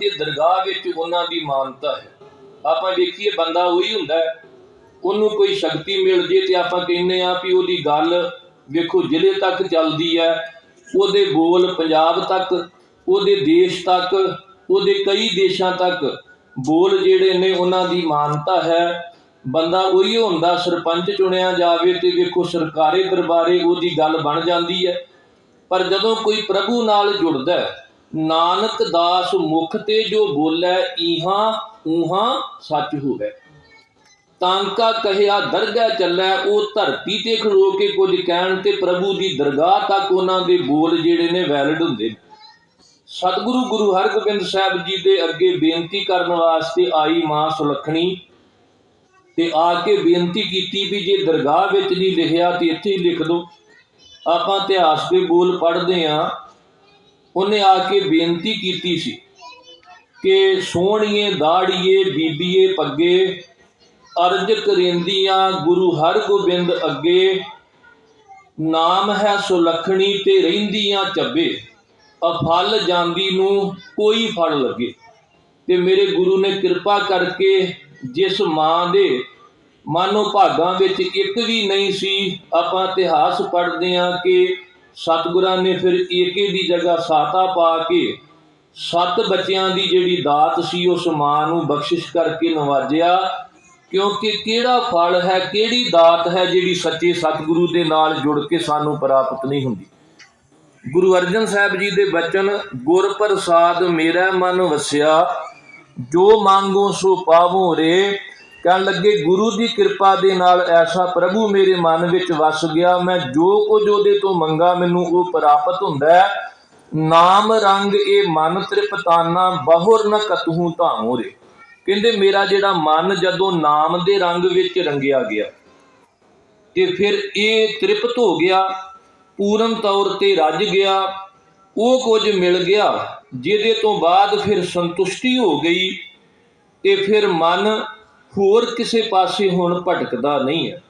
ਤੇ ਦਰਗਾਹ ਵਿੱਚ ਉਹਨਾਂ ਦੀ ਮਾਨਤਾ ਹੈ। ਆਪਾਂ ਵੇਖੀਏ ਬੰਦਾ ਉਹੀ ਹੁੰਦਾ ਉਹਨੂੰ ਕੋਈ ਸ਼ਕਤੀ ਮਿਲ ਜੇ ਤੇ ਆਪਾਂ ਕਹਿੰਦੇ ਆ ਵੀ ਉਹਦੀ ਗੱਲ ਵੇਖੋ ਜ਼ਿਲ੍ਹੇ ਤੱਕ ਚੱਲਦੀ ਹੈ। ਉਹਦੇ ਬੋਲ ਪੰਜਾਬ ਤੱਕ ਉਹਦੇ ਦੇਸ਼ ਤੱਕ ਉਹਦੇ ਕਈ ਦੇਸ਼ਾਂ ਤੱਕ ਬੋਲ ਜਿਹੜੇ ਨੇ ਉਹਨਾਂ ਦੀ ਮਾਨਤਾ ਹੈ। ਬੰਦਾ ਉਹੀ ਹੁੰਦਾ ਸਰਪੰਚ ਚੁਣਿਆ ਜਾਵੇ ਤੇ ਵੇਖੋ ਸਰਕਾਰੀ ਦਰਬਾਰੇ ਉਹਦੀ ਗੱਲ ਬਣ ਜਾਂਦੀ ਹੈ। ਪਰ ਜਦੋਂ ਕੋਈ ਪ੍ਰਭੂ ਨਾਲ ਜੁੜਦਾ ਹੈ, ਨਾਨਕ ਦਾਸ ਮੁਖ ਤੇ ਜੋ ਬੋਲੇ, ਈਹਾਂ ਊਹਾਂ ਸੱਚ ਹੋਵੇ। ਤਾਂਕਾ ਕਹਿਆ, ਦਰਗਾਹ ਚੱਲੈ, ਉਹ ਧਰਤੀ ਤੇ ਖੜੋ ਕੇ ਕੁਝ ਕਹਿਣ ਤੇ ਪ੍ਰਭੂ ਦੀ ਦਰਗਾਹ ਤੱਕ ਉਹਨਾਂ ਦੇ ਬੋਲ ਜਿਹੜੇ ਨੇ ਵੈਲਿਡ ਹੁੰਦੇ ਨੇ। ਸਤਿਗੁਰੂ ਗੁਰੂ ਹਰਗੋਬਿੰਦ ਸਾਹਿਬ ਜੀ ਦੇ ਅੱਗੇ ਬੇਨਤੀ ਕਰਨ ਵਾਸਤੇ ਆਈ ਮਾਂ ਸੁਲੱਖਣੀ ਤੇ ਆ ਕੇ ਬੇਨਤੀ ਕੀਤੀ ਵੀ ਜੇ ਦਰਗਾਹ ਵਿੱਚ ਨਹੀਂ ਲਿਖਿਆ ਤੇ ਇੱਥੇ ਹੀ ਲਿਖ ਦਿਓ ਆਪਾਂ ਇਤਿਹਾਸ ਦੇ ਬੋਲ ਪੜ੍ਹਦੇ ਆ ਉਹਨੇ ਆ ਕੇ ਬੇਨਤੀ ਕੀਤੀ ਸੀ ਕਿ ਸੋਹਣੀਏ, ਦਾੜੀਏ, ਬੀਬੀਏ, ਪੱਗੇ ਅਰਜ ਕਰੇਂਦੀਆਂ ਗੁਰੂ ਹਰਗੋਬਿੰਦ ਅੱਗੇ। ਨਾਮ ਹੈ ਸੁਲੱਖਣੀ ਤੇ ਰਹਿੰਦੀਆਂ ਚੱਬੇ ਅਫਲ ਜਾਂਦੀ ਨੂੰ ਕੋਈ ਫਲ ਲੱਗੇ। ਤੇ ਮੇਰੇ ਗੁਰੂ ਨੇ ਕਿਰਪਾ ਕਰਕੇ ਜਿਸ ਮਾਂ ਦੇ ਮਾਨੋ ਭਾਗਾਂ ਵਿੱਚ ਇੱਕ ਵੀ ਨਹੀਂ ਸੀ, ਆਪਾਂ ਇਤਿਹਾਸ ਪੜ੍ਹਦੇ ਹਾਂ ਕਿ ਸਤਿਗੁਰਾਂ ਨੇ ਫਿਰ ਏਕੇ ਦੀ ਜਗ੍ਹਾ ਸਾਤਾ ਪਾ ਕੇ ਸੱਤ ਬੱਚਿਆਂ ਦੀ ਜਿਹੜੀ ਦਾਤ ਸੀ, ਉਸ ਮਾਂ ਨੂੰ ਬਖਸ਼ਿਸ਼ ਕਰਕੇ ਨਵਾਜਿਆ। ਕਿਉਂਕਿ ਕਿਹੜਾ ਫਲ ਹੈ, ਕਿਹੜੀ ਦਾਤ ਹੈ ਜਿਹੜੀ ਸੱਚੇ ਸਤਿਗੁਰੂ ਦੇ ਨਾਲ ਜੁੜ ਕੇ ਸਾਨੂੰ ਪ੍ਰਾਪਤ ਨਹੀਂ ਹੁੰਦੀ? ਗੁਰੂ ਅਰਜਨ ਸਾਹਿਬ ਜੀ ਦੇ ਬਚਨ, ਗੁਰ ਪ੍ਰਸਾਦ ਮੇਰਾ ਮਨ ਵਸਿਆ, ਜੋ ਮੰਗੋ ਸੋ ਪਾਵੋ ਰੇ। ਕਹਿਣ ਲੱਗੇ, ਗੁਰੂ ਦੀ ਕਿਰਪਾ ਦੇ ਨਾਲ ਐਸਾ ਪ੍ਰਭੂ ਮੇਰੇ ਮਨ ਵਿੱਚ ਵਸ ਗਿਆ। ਮੈਂ ਜੋ ਕੁਝ ਉਹਦੇ ਤੋਂ ਮੰਗਾ, ਮੈਨੂੰ ਉਹ ਪ੍ਰਾਪਤ ਹੁੰਦਾ ਹੈ। ਨਾਮ ਰੰਗ ਇਹ ਮਨ ਤ੍ਰਿਪਤਾਨਾ, ਬਹੁਰ ਨ ਕਤਹੂ ਧਾਮੋ ਰੇ। ਕਹਿੰਦੇ, ਮੇਰਾ ਜਿਹੜਾ ਮਨ ਜਦੋਂ ਨਾਮ ਦੇ ਰੰਗ ਵਿੱਚ ਰੰਗਿਆ ਗਿਆ, ਤੇ ਫਿਰ ਇਹ ਤ੍ਰਿਪਤ ਹੋ ਗਿਆ, ਪੂਰਨ ਤੌਰ ਤੇ ਰੱਜ ਗਿਆ, ਉਹ ਕੁਝ ਮਿਲ ਗਿਆ, ਜਿਹਦੇ ਤੋਂ ਬਾਅਦ ਫਿਰ ਸੰਤੁਸ਼ਟੀ ਹੋ ਗਈ, ਤੇ ਫਿਰ ਮਨ ਹੋਰ ਕਿਸੇ ਪਾਸੇ ਹੁਣ ਭਟਕਦਾ ਨਹੀਂ ਹੈ।